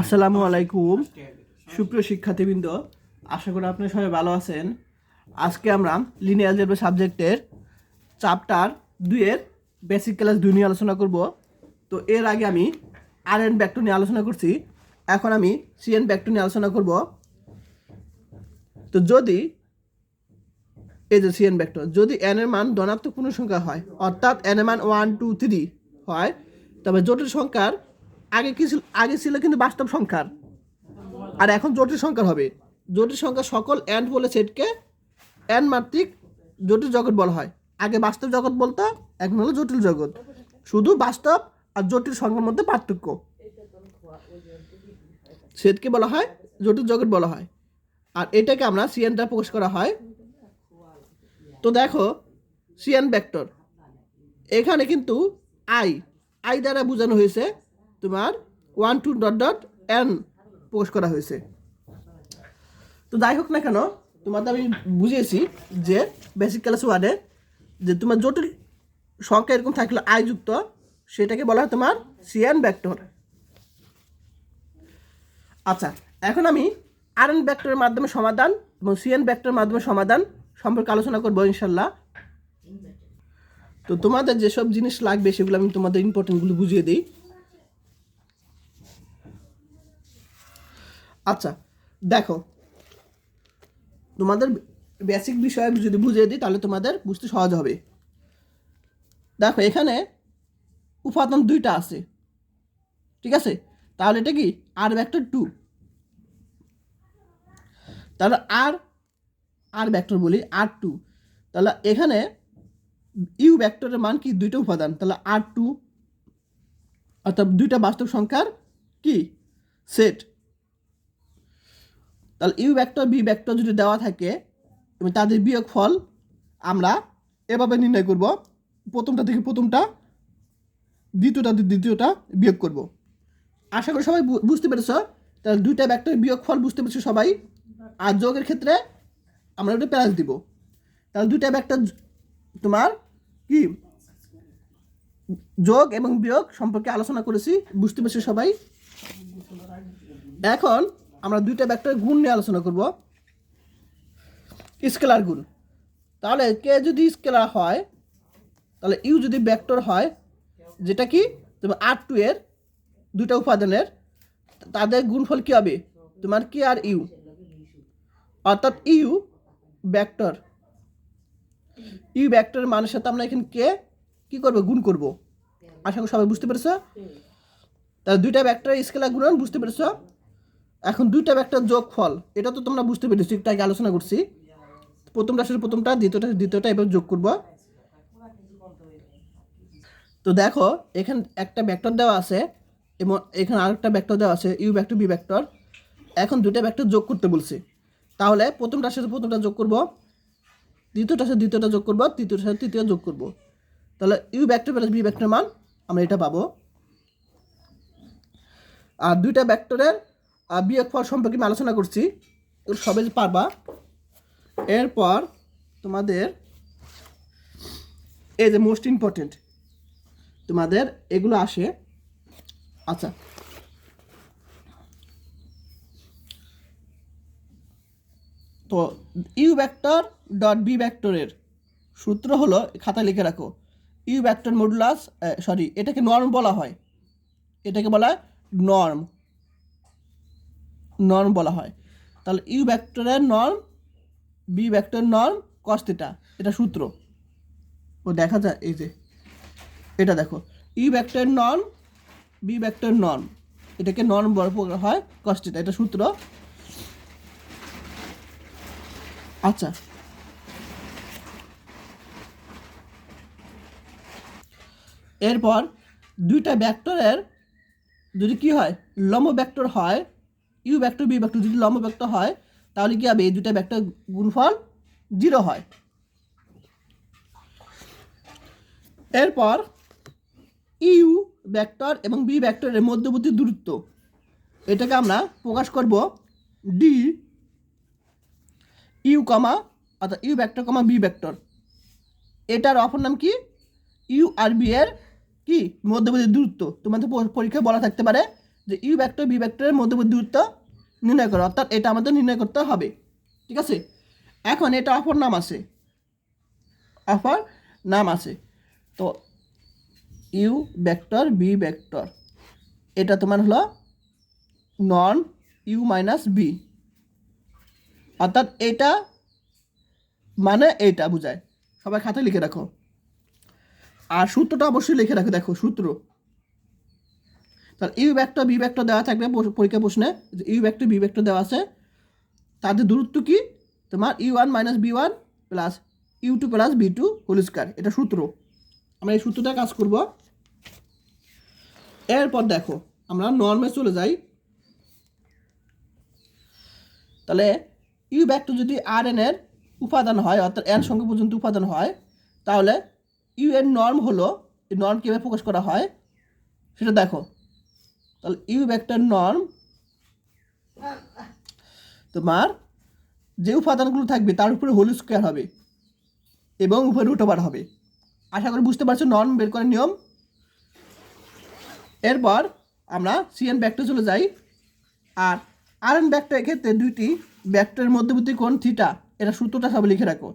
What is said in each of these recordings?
আসসালামু আলাইকুম। সুপ্রিয় শিক্ষার্থীবৃন্দ আশা করি আপনারা সবাই ভালো আছেন। আজকে আমরা লিনিয়ার জেব্রা সাবজেক্টের চ্যাপ্টার দুইয়ের বেসিক ক্লাস দুই নিয়ে আলোচনা করব। তো এর আগে আমি আর এন ব্যাক্টর নিয়ে আলোচনা করছি। এখন আমি সি এন ব্যাক্টর নিয়ে আলোচনা করব। তো যদি এই যে সিএন ভেক্টর যদি এন এর মান ধনাত্মক পূর্ণ সংখ্যা হয় অর্থাৎ এন এর মান ওয়ান টু থ্রি হয় তবে জটিল সংখ্যার আগে কি ছিল আগে ছিল কিন্তু বাস্তব সংখ্যার। আর এখন জটিল সংখ্যার হবে। জটিল সংখ্যা সকল অ্যান্ড বলে সেটকে এন মাত্রিক জটিল জগৎ বলা হয়। আগে বাস্তব জগৎ বলতো, এখন হলো জটিল জগৎ। শুধু বাস্তব আর জটিল সংখ্যার মধ্যে পার্থক্য। সেটকে বলা হয়, জটিল জগৎ বলা হয়। আর এটাকে আমরা সিএন দ্বারা প্রকাশ করা হয়। তো দেখো সিএন ভেক্টর এখানে কিন্তু আই আই দ্বারা বোঝানো হয়েছে তোমার one two dot dot N প্রকাশ করা হয়েছে। তো যাই হোক না কেন, তোমাদের আমি বুঝিয়েছি যে বেসিক ক্লাস ওয়ানে যে তোমার জটিল সংখ্যা এরকম থাকলে আই যুক্ত, সেটাকে বলা হয় তোমার সিএন ভেক্টর আচ্ছা এখন আমি আর এন ভেক্টরের মাধ্যমে সমাধান এবং সিএন ভেক্টরের মাধ্যমে সমাধান সম্পর্কে আলোচনা করব ইনশাল্লাহ। তো তোমাদের যেসব জিনিস লাগবে, সেগুলো আমি তোমাদের ইম্পর্টেন্টগুলো বুঝিয়ে দিই। আচ্ছা দেখো। তোমাদের বেসিক বিষয়ে যদি বুঝিয়ে দিই, তাহলে তোমাদের বুঝতে সহজ হবে। দেখো, এখানে উপাদান দুইটা আছে। ঠিক আছে? তাহলে এটা কি? আর ভেক্টর টু তাহলে আর আর ভেক্টর বলি আর টু তাহলে এখানে ইউ ভেক্টরের মান কি? দুইটা উপাদান। তাহলে আর টু অর্থাৎ দুইটা বাস্তব সংখ্যার কি? সেট তাহলে ইউ ভেক্টর বি ভেক্টর যদি দেওয়া থাকে এবং তাদের বিয়োগ ফল আমরা এভাবে নির্ণয় করব। প্রথমটা থেকে প্রথমটা, দ্বিতীয়টা দ্বিতীয়টা বিয়োগ করব। আশা করি সবাই বুঝতে পেরেছ? তাহলে দুইটা ভেক্টর বিয়োগ ফল বুঝতে পেরেছ সবাই? আর যোগের ক্ষেত্রে আমরা ওটা প্লাস দিব। তাহলে দুইটা ভেক্টর তোমার কি? যোগ এবং বিয়োগ সম্পর্কে আলোচনা করেছি, বুঝতে পেরেছি সবাই? এখন আমরা দুইটা ভেক্টরের গুণ নিয়ে আলোচনা করব। স্কেলার গুণ। তাহলে কে যদি স্কেলার হয়, তাহলে ইউ যদি ভেক্টর হয়, যেটা কি? তোমার আর টু এর দুটা উপাদানের, তাদের গুণফল কী হবে? তোমার কে আর ইউ অর্থাৎ ইউ ব্যাক্টর ইউ ভেক্টরের মানের সাথে আমরা এখানে কে কি করব? গুণ করব। আশা করি সবাই বুঝতে পেরেছ? তাহলে দুইটা ভেক্টর স্কেলার গুণন বুঝতে পেরেছ? এখন দুইটা যোগ ফল এটা তো তোমরা বুঝতে পেরেছি একটু আগে আলোচনা করছি। প্রথমটা আসলে প্রথমটা দ্বিতীয়টা দ্বিতীয়টা এবার যোগ করব। তো দেখো এখানে একটা ভেক্টর দেওয়া আছে এবং এখানে আরেকটা ভেক্টর দেওয়া আছে ইউ ভেক্টর বি ভেক্টর এখন দুইটা ভেক্টর যোগ করতে বলছি। তাহলে প্রথমটার সাথে প্রথমটা যোগ করব দ্বিতীয়টার সাথে দ্বিতীয়টা যোগ করব তৃতীয়টার সাথে তৃতীয় যোগ করব। তাহলে U vector plus B vector মান আমরা এটা পাবো। আর দুইটা আহ, বিয়োগ ফল সম্পর্কে আমি আলোচনা করছি। সবাই পারবা। এরপর তোমাদের এই যে মোস্ট ইম্পর্টেন্ট তোমাদের এগুলো আসে। আচ্ছা। তো ইউ ভেক্টর ডট বি ভেক্টরের সূত্র হলো খাতা লিখে রাখো। ইউ ভেক্টর মডুলাস সরি এটাকে নর্ম বলা হয়। এটাকে বলা হয় নর্ম নর্ম বলা হয়। তাহলে ইউ ভেক্টরের norm B vector norm cos theta এটা সূত্র। ও দেখা যায়, এই যে, এটা দেখো E vector norm B vector norm এটাকে নর্ম বলা হয় কস্তিটা এটা সূত্র। আচ্ছা এরপর দুইটা ভেক্টরের যদি কি হয়, লম্ব ভেক্টর হয় ইউ ভেক্টর বি ভেক্টর যদি লম্ব ভেক্টর হয়, তাহলে কি হবে? এই দুইটা ভেক্টর গুণফল জিরো হয়। এরপর ইউ ভেক্টর এবং বি ভেক্টরের মধ্যবর্তী দূরত্ব, এটাকে আমরা প্রকাশ করব ডি ইউ কমা, অর্থাৎ U vector comma B vector এটার অপর নাম কি? ইউ আর বি এর কি? মধ্যবর্তী দূরত্ব। তোমাদের পরীক্ষায় বলা থাকতে পারে যে ইউ ভেক্টর বি ভেক্টরের মধ্যবর্তী দূরত্ব নির্ণয় করো, অর্থাৎ এটা আমাদের নির্ণয় করতে হবে, ঠিক আছে? এখন এটা অপর নাম আছে, অপর নাম আছে। তো ইউ ভেক্টর বি ভেক্টর, এটা তোমার হলো নন ইউ মাইনাস বি, অর্থাৎ এটা মানে এইটা, বোঝায়? সবাই খাতায় লিখে রাখো। আর সূত্রটা অবশ্যই লিখে রাখো, দেখো সূত্র। তাহলে ইউ ভেক্টর বি ভেক্টর দেওয়া থাকবে পরীক্ষা প্রশ্নে ইউ ভেক্টর বি ভেক্টর দেওয়া আছে। তাদের দূরত্ব কি? তোমার U one minus B one plus U two plus B two whole এটা সূত্র। আমরা এই সূত্রটা কাজ করব। এরপর দেখো, আমরা নর্মে চলে যাই। তাহলে ইউ ভেক্টর যদি আর এন এর উপাদান হয়, অর্থাৎ এন সংখ্যা পর্যন্ত উপাদান হয়, তাহলে ইউ এর নর্ম হলো, এই নর্ম কীভাবে প্রকাশ করা হয়? সেটা দেখো। তাহলে ইউ ভেক্টর নর্ম তোমার যে উপাদানগুলো থাকবে তার উপরে হোল স্কোয়ার হবে এবং উপরে রুট ওভার হবে। আশা করি বুঝতে পারছ নর্ম বের করার নিয়ম। এরপর আমরা সিএন ভেক্টর চলে যাই। আর আর এন ভেক্টরের ক্ষেত্রে দুইটি ভেক্টরের মধ্যবর্তী কোণ থিটা এটা সূত্রটা সব লিখে রাখো।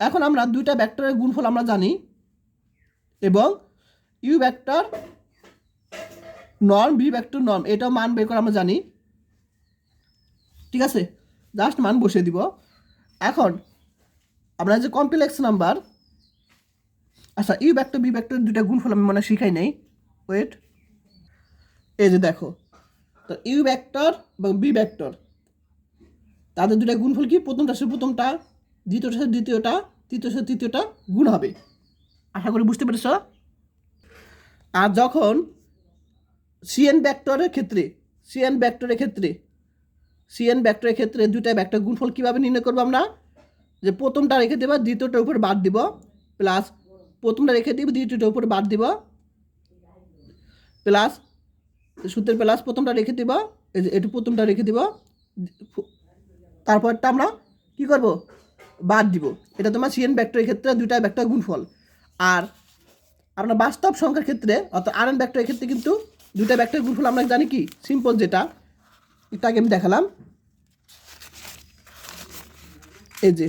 এখন আমরা দুইটা ভেক্টরের গুণফল আমরা জানি এবং U vector norm B vector norm এটাও মান বের করে আমরা জানি। ঠিক আছে? জাস্ট মান বসিয়ে দিব। এখন আপনার যে কমপ্লেক্স নাম্বার আচ্ছা ইউ ভেক্টর বি ভেক্টর দুইটা গুণফল আমি মনে শিখাই নেই। ওয়েট এই যে দেখো, তো ইউ ব্যাক্টর এবং বি ব্যাক্টর তাদের দুটা গুণফল কি? প্রথমটা সে প্রথমটা, দ্বিতীয়টা সে দ্বিতীয়টা তৃতীয় সে তৃতীয়টা গুণ হবে। আশা করি বুঝতে পেরেছ? আর যখন সিএন ব্যাক্টরের ক্ষেত্রে সিএন ভেক্টরের ক্ষেত্রে সিএন ভেক্টরের ক্ষেত্রে দুইটা ব্যাক্টর গুণফল কীভাবে নির্ণয় করব আমরা? যে প্রথমটা রেখে দেবো, দ্বিতীয়টার উপর বাদ দিব প্লাস প্রথমটা রেখে দিব, দ্বিতীয়টার উপর বাদ দিব প্লাস সূত্রের প্লাস প্রথমটা রেখে দিব, এই যে একটু প্রথমটা রেখে দিব, তারপরটা আমরা কি করব? বাদ দিব। এটা তোমার সিএন ভেক্টরের ক্ষেত্রে দুইটা ভেক্টর গুণফল। আর আপনার বাস্তব সংখ্যার ক্ষেত্রে, অর্থাৎ আর এন ভেক্টরের ক্ষেত্রে কিন্তু দুইটা ভেক্টর গুণফল আমরা জানি কি? সিম্পল যেটা। এটা আগে আমি দেখালাম। এই যে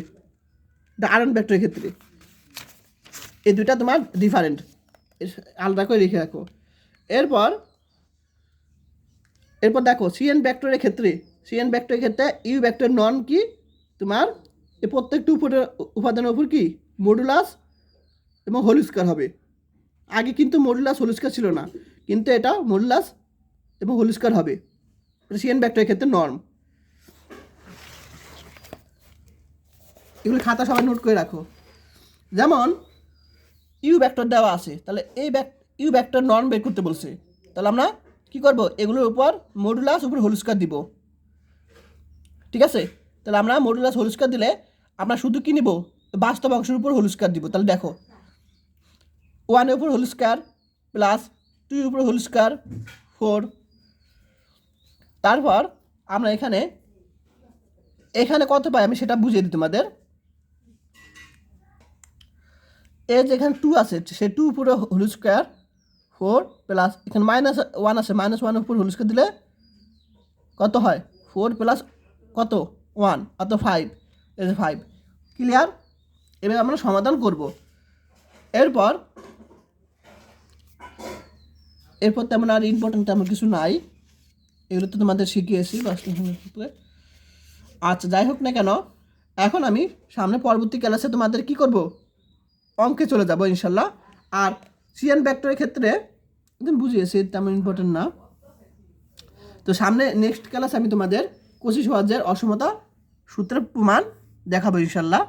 আর এন ক্ষেত্রে। এই দুইটা তোমার ডিফারেন্ট আলাদা করে রেখে রাখো। এরপর এরপর দেখো সিএন ভেক্টরের ক্ষেত্রে সিএন ভেক্টরের ক্ষেত্রে ইউ ভেক্টর নন কি? তোমার এই প্রত্যেকটি উপরে, উপাদানের উপর কি? মডুলাস এবং হোল স্কোয়ার হবে। আগে কিন্তু মডুলাস হোল স্কোয়ার ছিল না। কিন্তু এটা মডুলাস এবং হোল স্কোয়ার হবে সিএন ভেক্টরের ক্ষেত্রে নর্ম এগুলো খাতা সবাই নোট করে রাখো। যেমন ইউ ভেক্টর দেওয়া আছে, তাহলে এই ব্যাক ইউ ভেক্টর নর্ম বের করতে বলছে। তাহলে আমরা কি করব? এগুলোর উপর মডুলাস উপর হোল স্কোয়ার দিব। ঠিক আছে? তাহলে আমরা মডুলাস হোল স্কোয়ার দিলে আমরা শুধু কি নিব? বাস্তব অংশের উপর হোল স্কোয়ার দিব। তাহলে দেখো ওয়ানের উপর হোল স্কোয়ার প্লাস টুর উপর হোল স্কোয়ার ফোর। তারপর আমরা এখানে এখানে কত পাই আমি সেটা বুঝিয়ে দিই তোমাদের। এর যেখানে টু আছে, সে টু উপরে হোল স্কোয়ার ফোর প্লাস, এখানে মাইনাস ওয়ান আছে মাইনাস ওয়ান উপর হোল স্কোয়ার দিলে কত হয়? ফোর প্লাস কত? ওয়ান অত ফাইভ যে ফাইভ ক্লিয়ার এবার আমরা সমাধান করব। এরপর এরপর তেমন আর ইম্পর্টেন্ট তেমন কিছু নাই। এগুলো তো তোমাদের শিখিয়েছি মিনিট আচ্ছা যাই হোক না কেন, এখন আমি সামনে পরবর্তী ক্লাসে তোমাদের কি করব? অঙ্কে চলে যাব ইনশাল্লাহ আর সিএন ভেক্টরের ক্ষেত্রে একদম বুঝিয়েছি, তেমন ইম্পর্টেন্ট না। তো সামনে নেক্সট ক্লাস আমি তোমাদের কোশিশ ওয়াজের অসমতা সূত্রের প্রমাণ দেখাবো ইনশাল্লাহ